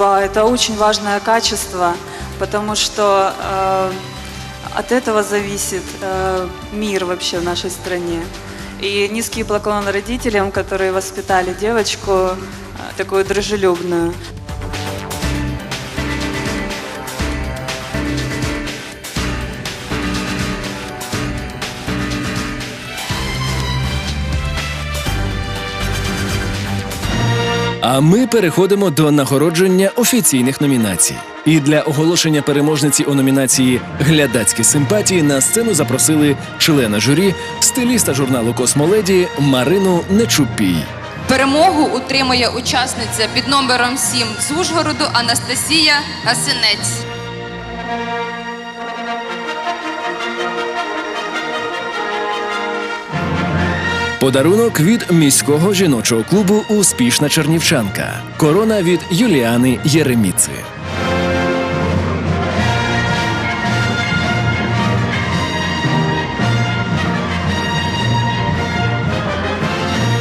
Это очень важное качество, потому что э, от этого зависит э, мир вообще в нашей стране. И низкий поклон родителям, которые воспитали девочку э, такую дружелюбную. А ми переходимо до нагородження офіційних номінацій. І для оголошення переможниці у номінації Глядацькі симпатії на сцену запросили члена журі, стиліста журналу Космоледі Марину Нечупій. Перемогу утримує учасниця під номером 7 з Ужгороду Анастасія Гасинець. Подарунок від міського жіночого клубу Успішна чернівчанка. Корона від Юліани Єреміци.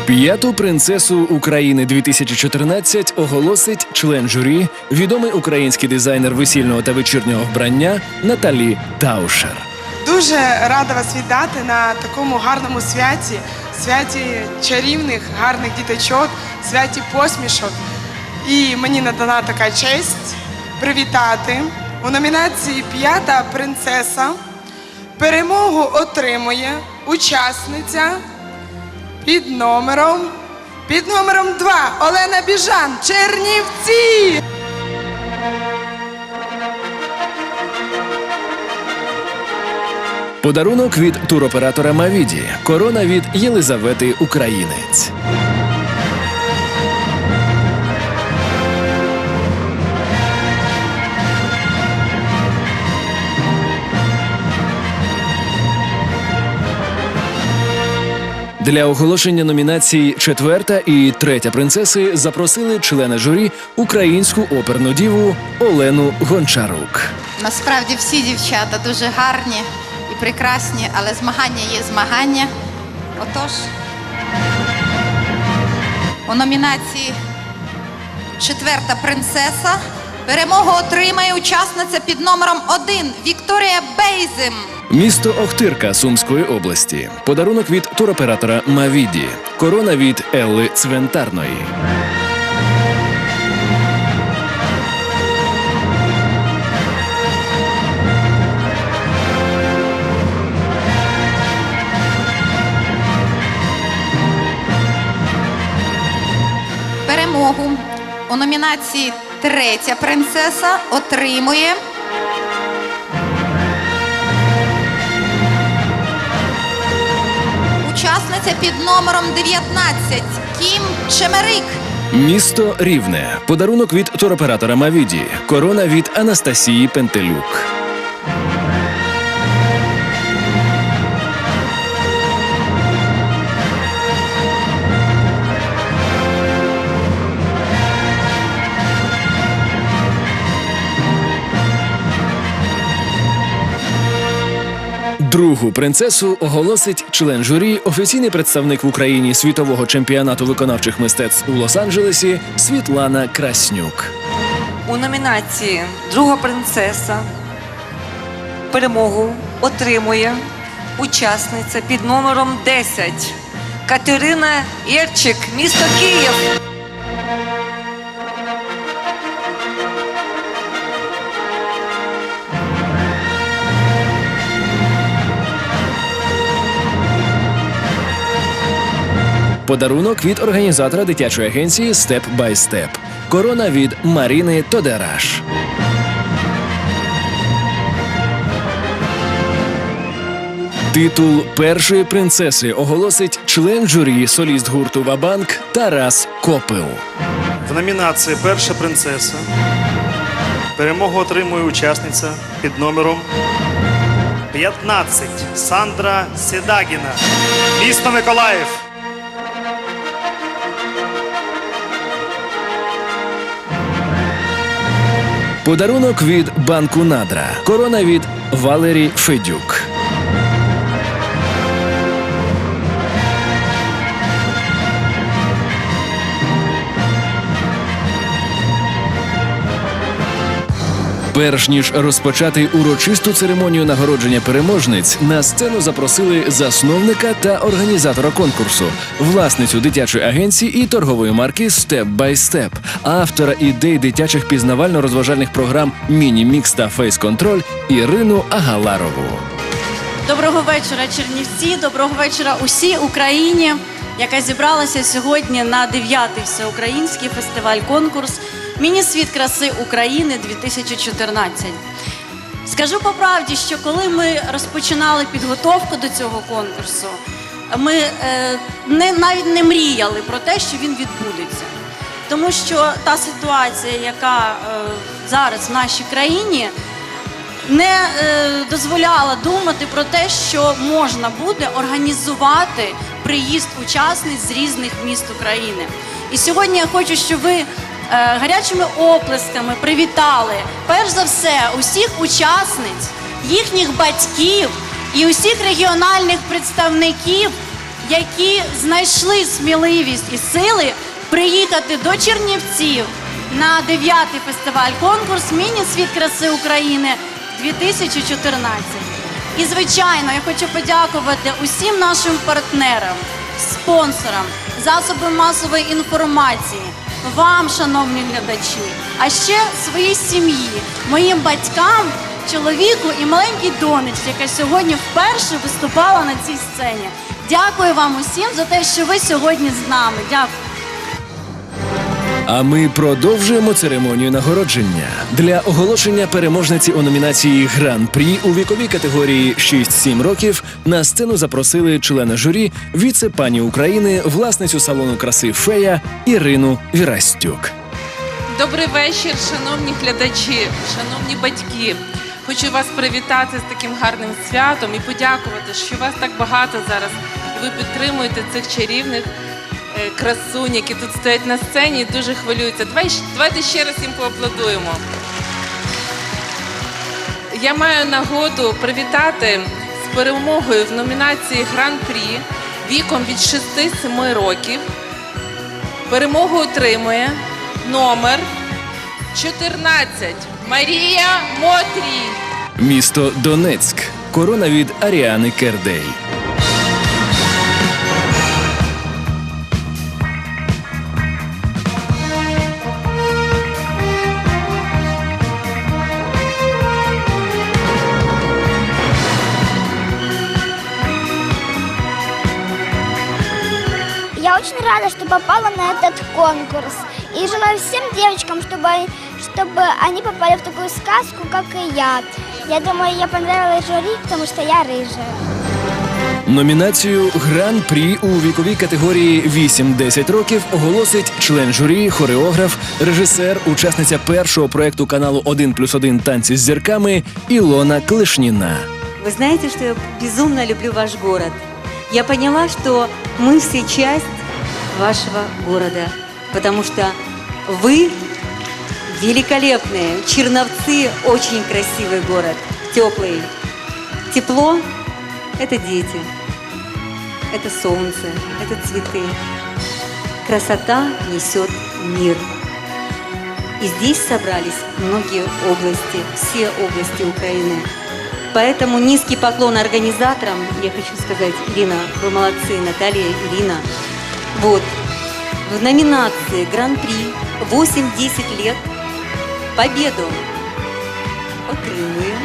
П'яту принцесу України 2014 оголосить член журі, відомий український дизайнер весільного та вечірнього вбрання Наталі Таушер. Дуже рада вас вітати на такому гарному святі, святі чарівних, гарних діточок, святі посмішок. І мені надана така честь привітати у номінації П'ята принцеса. Перемогу отримує учасниця під номером під номером 2 Олена Біжан, Чернівці. Подарунок від туроператора Мавіді. Корона від Єлизавети Українець. Для оголошення номінацій четверта і третя принцеси запросили члена журі українську оперну діву Олену Гончарук. Насправді всі дівчата дуже гарні прекрасні, але змагання є змагання. Отож, у номінації Четверта принцеса перемогу отримає учасниця під номером 1 Вікторія Бейзим. Місто Охтирка Сумської області. Подарунок від туроператора Мавіді. Корона від Елли Цвентарної. Номінації Третя принцеса отримує учасниця під номером 19 Кім Чемерик. Місто Рівне. Подарунок від туроператора Мавіді. Корона від Анастасії Пентелюк. Другу принцесу оголосить член журі, офіційний представник в Україні світового чемпіонату виконавчих мистецтв у Лос-Анджелесі Світлана Краснюк. У номінації Друга принцеса перемогу отримує учасниця під номером 10 Катерина Єрчик, місто Київ. Подарунок від організатора дитячої агенції Step by Step. Корона від Маріни Тодераш. Титул першої принцеси оголосить член журі соліст гурту Вабанк Тарас Копил. В номінації Перша принцеса перемогу отримує учасниця під номером 15 Сандра Седагіна. Місто Миколаїв. Подарунок від банку Надра. Корона від Валері Федюк. Перш ніж розпочати урочисту церемонію нагородження переможниць, на сцену запросили засновника та організатора конкурсу, власницю дитячої агенції і торгової марки Степ by Step, автора ідей дитячих пізнавально-розважальних програм Міні-Мікс та Фейс Контроль Ірину Агаларову. Доброго вечора, Чернівці. Доброго вечора усій Україні, яка зібралася сьогодні на 9-й всеукраїнський фестиваль-конкурс Міні-світ краси України 2014. Скажу по правді, що коли ми розпочинали підготовку до цього конкурсу, ми е, не, навіть не мріяли про те, що він відбудеться. Тому що та ситуація, яка е, зараз в нашій країні, не е, дозволяла думати про те, що можна буде організувати приїзд учасниць з різних міст України. І сьогодні я хочу, щоб ви гарячими оплесками привітали перш за все усіх учасниць, їхніх батьків і усіх регіональних представників, які знайшли сміливість і сили приїхати до Чернівців на 9-й фестиваль конкурс Міні-світ краси України 2014. І звичайно, я хочу подякувати усім нашим партнерам, спонсорам, засобам масової інформації, вам, шановні глядачі, а ще своїй сім'ї, моїм батькам, чоловіку і маленькій донечці, яка сьогодні вперше виступала на цій сцені. Дякую вам усім за те, що ви сьогодні з нами. Дякую. А ми продовжуємо церемонію нагородження. Для оголошення переможниці у номінації Гран-прі у віковій категорії 6-7 років на сцену запросили члена журі, віце-пані України, власницю салону краси Фея Ірину Вірастюк. Добрий вечір, шановні глядачі, шановні батьки. Хочу вас привітати з таким гарним святом і подякувати, що вас так багато зараз. Ви підтримуєте цих чарівних красунь, які тут стоять на сцені дуже хвилюються. Давай, давайте ще раз їм поаплодуємо. Я маю нагоду привітати з перемогою в номінації Гран-прі віком від 6-7 років. Перемогу отримує номер 14 Марія Мотрій. Місто Донецьк. Корона від Аріани Кердей. рада, что попала на этот конкурс. И желаю всем девочкам, чтобы, они- чтобы они попали в такую сказку, как и я. Я думаю, я понравилась жюри, потому что я рыжая. Номінацію Гран-прі у віковій категорії 8-10 років оголосить член журі, хореограф, режисер, учасниця першого проекту каналу 1 плюс 1 танці з зірками Ілона Клишніна. Вы знаете, что я безумно люблю ваш город. Я поняла, что мы все часть вашего города, потому что вы великолепные. Черновцы очень красивый город, теплый. Тепло – это дети, это солнце, это цветы. Красота несет мир. И здесь собрались многие области, все области Украины. Поэтому низкий поклон организаторам. Я хочу сказать, Ирина, вы молодцы, Наталья, Ирина. Вот, в номинации Гран-при 8-10 лет победу отримує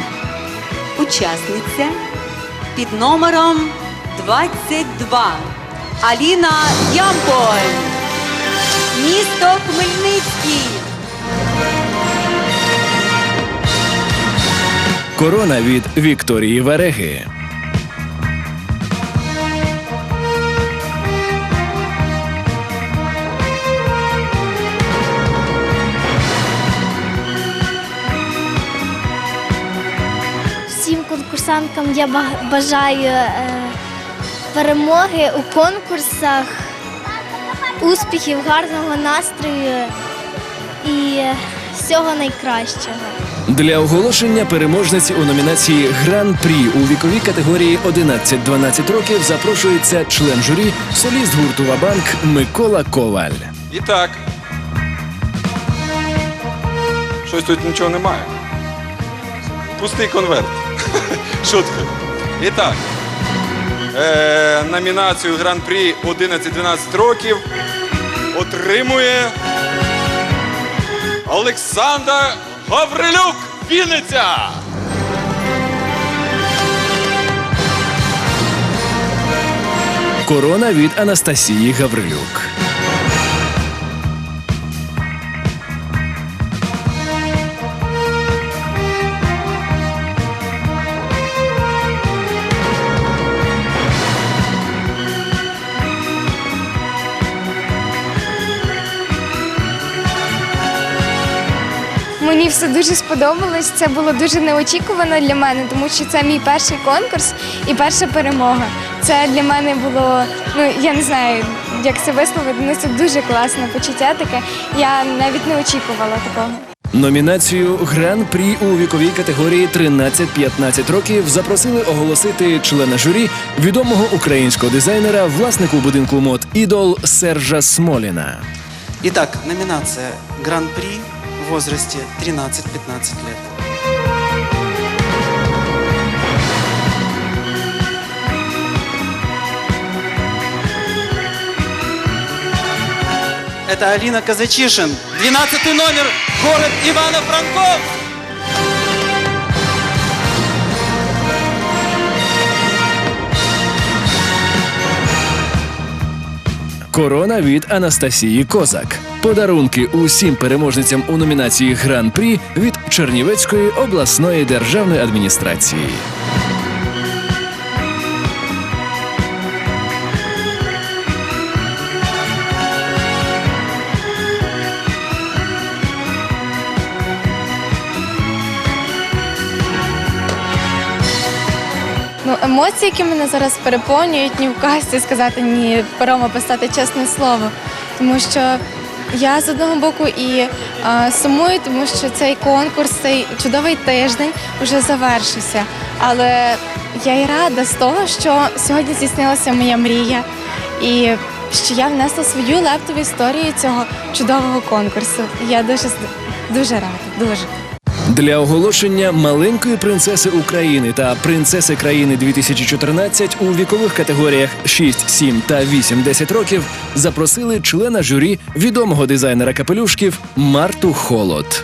учасниця під номером 22 Аліна Ямполь. Місто Хмельницький. Корона від Вікторії Вареги. Всім конкурсанткам я бажаю е, перемоги у конкурсах, успіхів, гарного настрою і всього найкращого. Для оголошення переможниці у номінації Гран-прі у віковій категорії 11-12 років запрошується член журі, соліст гурту Вабанк Микола Коваль. І так. Щось тут нічого немає. пустий конверт. Шутка. І так. Е, номінацію Гран-прі 11-12 років отримує Олександр Гаврилюк Вінниця. Корона від Анастасії Гаврилюк. Мені все дуже сподобалось. Це було дуже неочікувано для мене, тому що це мій перший конкурс і перша перемога. Це для мене було, ну я не знаю, як це висловити. Ну це дуже класне почуття таке. Я навіть не очікувала такого. Номінацію Гран-прі у віковій категорії 13-15 років запросили оголосити члена журі відомого українського дизайнера, власнику будинку мод Ідол Сержа Смоліна. Итак, номинация Гран-при в возрасте 13-15 лет. Это Алина Казачишин, 12 номер, город Ивано-Франков. Корона від Анастасії Козак. Подарунки усім переможницям у номінації Гран-прі від Чернівецької обласної державної адміністрації. Ну, емоції, які мене зараз переповнюють, ні в касті сказати, ні пером описати чесне слово. Тому що я з одного боку і а, сумую, тому що цей конкурс, цей чудовий тиждень вже завершився. Але я й рада з того, що сьогодні здійснилася моя мрія, і що я внесла свою лептову історію цього чудового конкурсу. Я дуже дуже рада, дуже. Для оголошення маленької принцеси України та принцеси країни 2014 у вікових категоріях 6, 7 та 8-10 років запросили члена журі відомого дизайнера капелюшків Марту Холод.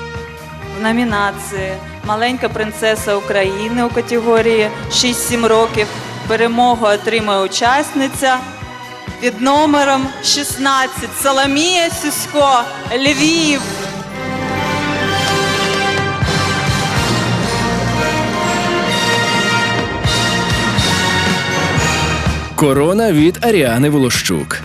В номінації Маленька принцеса України у категорії 6-7 років перемогу отримує учасниця під номером 16 Соломія Сюсько, Львів. Корона від Аріани Волощук.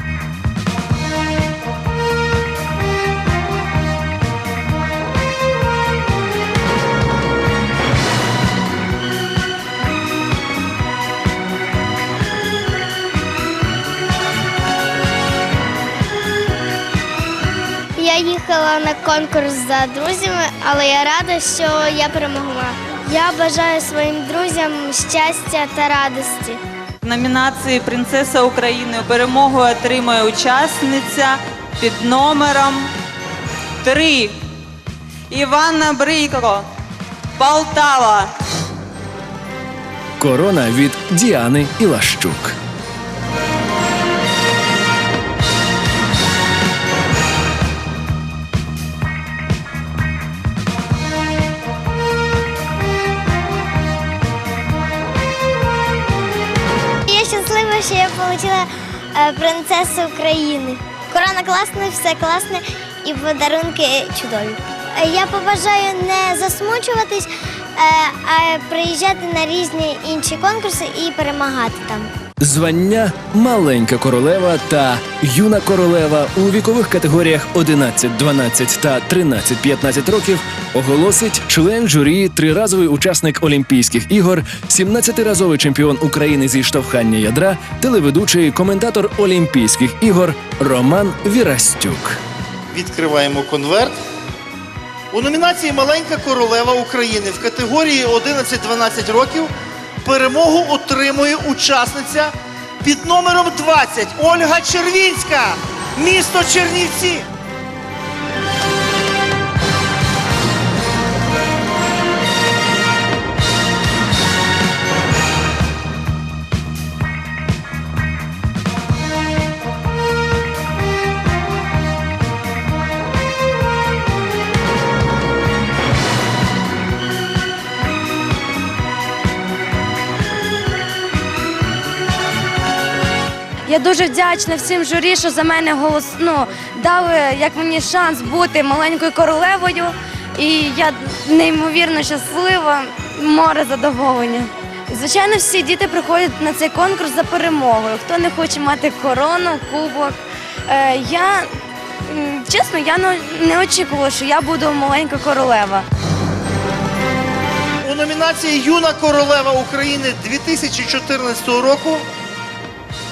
Я їхала на конкурс за друзями, але я рада, що я перемогла. Я бажаю своїм друзям щастя та радості. Номінації Принцеса України перемогу отримує учасниця під номером 3 Іванна Брийко, Полтава. Корона від Діани Ілащук. Я отримала принцесу України. Корона класна, все класне і подарунки чудові. Е, Я побажаю не засмучуватись, е, а приїжджати на різні інші конкурси і перемагати там. Звання Маленька королева та Юна королева у вікових категоріях 11, 12 та 13, 15 років оголосить член журі, триразовий учасник Олімпійських ігор, 17-разовий чемпіон України зі штовхання ядра, телеведучий коментатор Олімпійських ігор Роман Вірастюк. Відкриваємо конверт. У номінації Маленька королева України в категорії 11-12 років перемогу отримує учасниця під номером 20 Ольга Червінська, місто Чернівці. Я дуже вдячна всім журі, що за мене голос ну, дали як мені шанс бути маленькою королевою. І я неймовірно щаслива, море задоволення. Звичайно, всі діти приходять на цей конкурс за перемогою. Хто не хоче мати корону, кубок. Е, я чесно, я не очікувала, що я буду маленька королева. У номінації Юна королева України 2014 року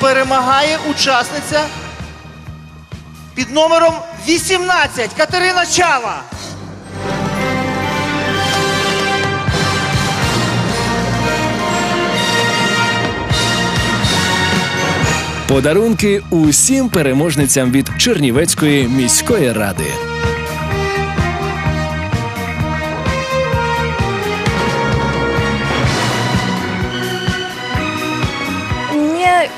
перемагає учасниця під номером 18 Катерина Чава. Подарунки усім переможницям від Чернівецької міської ради.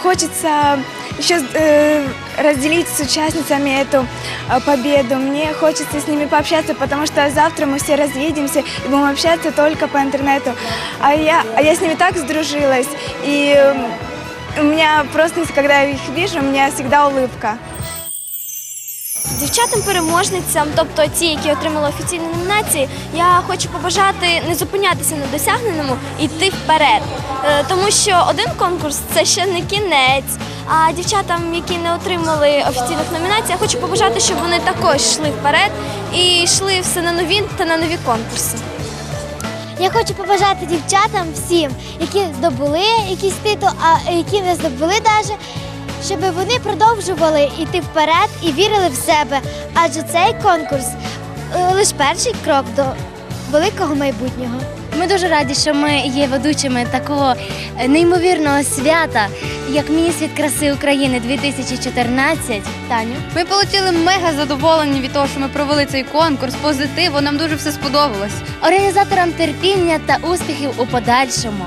хочется еще э, разделить с участницами эту э, победу. Мне хочется с ними пообщаться, потому что завтра мы все разъедемся и будем общаться только по интернету. А я, а я с ними так сдружилась. И э, у меня просто, когда я их вижу, у меня всегда улыбка. Дівчатам-переможницям, тобто ті, які отримали офіційні номінації, я хочу побажати не зупинятися на досягненому і йти вперед. Е, Тому що один конкурс це ще не кінець. А дівчатам, які не отримали офіційних номінацій, я хочу побажати, щоб вони також йшли вперед і йшли все на нові та на нові конкурси. Я хочу побажати дівчатам всім, які здобули якийсь титул, а які не здобули навіть, щоб вони продовжували йти вперед і вірили в себе. Адже цей конкурс е, лише перший крок до великого майбутнього. Ми дуже раді, що ми є ведучими такого е, неймовірного свята, як Мінісвіт краси України 2014. Таню. Ми отримали мега задоволені від того, що ми провели цей конкурс. Позитиву, нам дуже все сподобалось. Організаторам терпіння та успіхів у подальшому.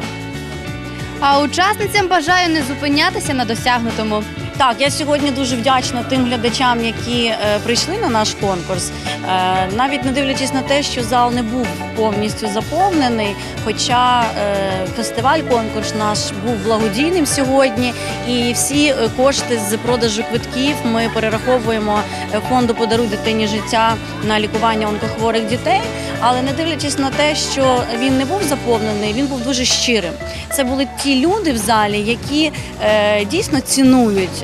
А учасницям бажаю не зупинятися на досягнутому. Так, я сьогодні дуже вдячна тим глядачам, які е, прийшли на наш конкурс. Е, навіть не дивлячись на те, що зал не був повністю заповнений. Хоча е, фестиваль конкурс наш був благодійним сьогодні, і всі е, кошти з продажу квитків ми перераховуємо е, фонду Подаруй дитині життя на лікування онкохворих дітей. Але не дивлячись на те, що він не був заповнений, він був дуже щирим. Це були ті люди в залі, які е, дійсно цінують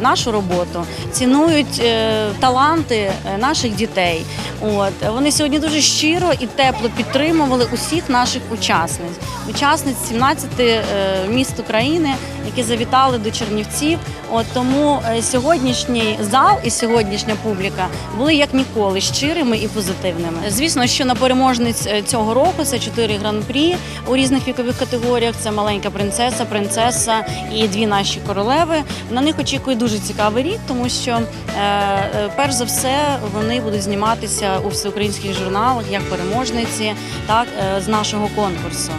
нашу роботу, цінують е, таланти е, наших дітей. От вони сьогодні дуже щиро і тепло підтримували усіх наших учасниць, учасниць 17 е, міст України, які завітали до Чернівців. От тому е, сьогоднішній зал і сьогоднішня публіка були як ніколи щирими і позитивними. Звісно, що на переможниць е, цього року це чотири гран-прі у різних вікових категоріях. Це маленька принцеса, принцеса і дві наші королеви. На них очікує дуже цікавий рік, тому що е, перш за все вони будуть зніматися у всеукраїнських журналах як переможниці, так з нашого конкурсу.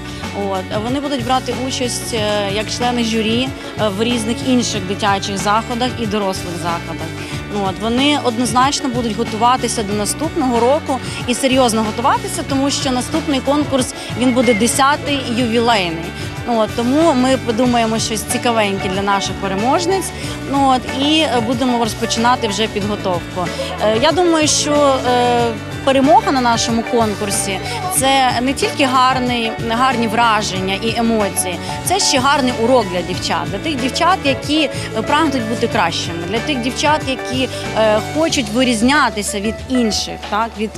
От вони будуть брати участь як члени журі е, в різних інших дитячих заходах і дорослих заходах. Ну, вони однозначно будуть готуватися до наступного року і серйозно готуватися, тому що наступний конкурс буде 10-й ювілейний. Ну, тому ми подумаємо щось цікавеньке для наших переможниць. Ну і будемо розпочинати вже підготовку. Е, Я думаю, що е, перемога на нашому конкурсі це не тільки гарний, гарні враження і емоції, це ще гарний урок для дівчат, для тих дівчат, які е, прагнуть бути кращими, для тих дівчат, які е, хочуть вирізнятися від інших, так від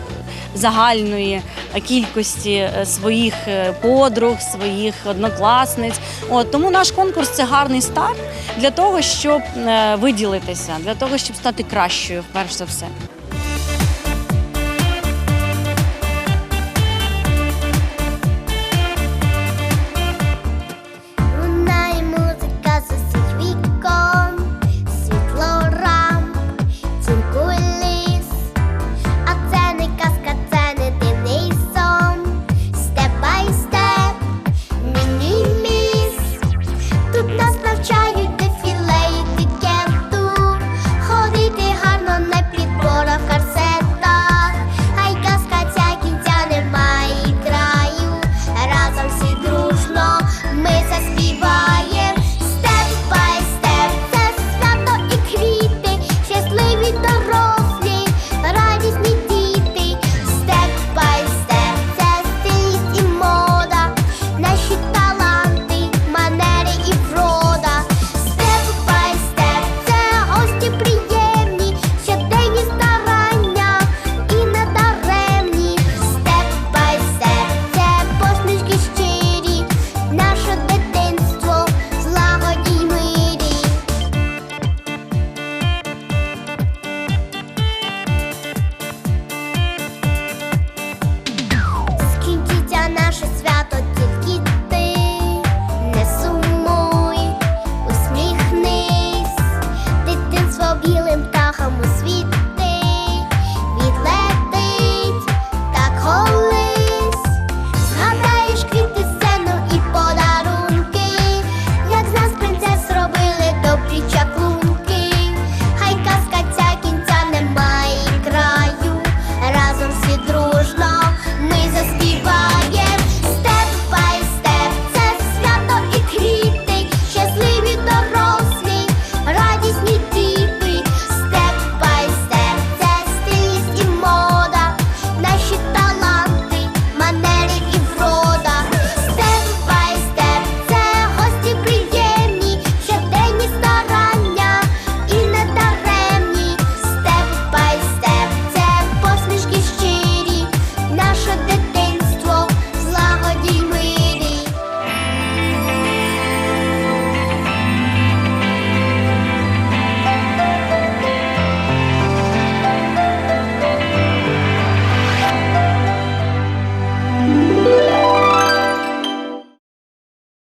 загальної кількості е, своїх е, подруг, своїх однокласниць. От тому наш конкурс це гарний старт для того, щоб е, виділитися, для того, щоб стати кращою, перш за все.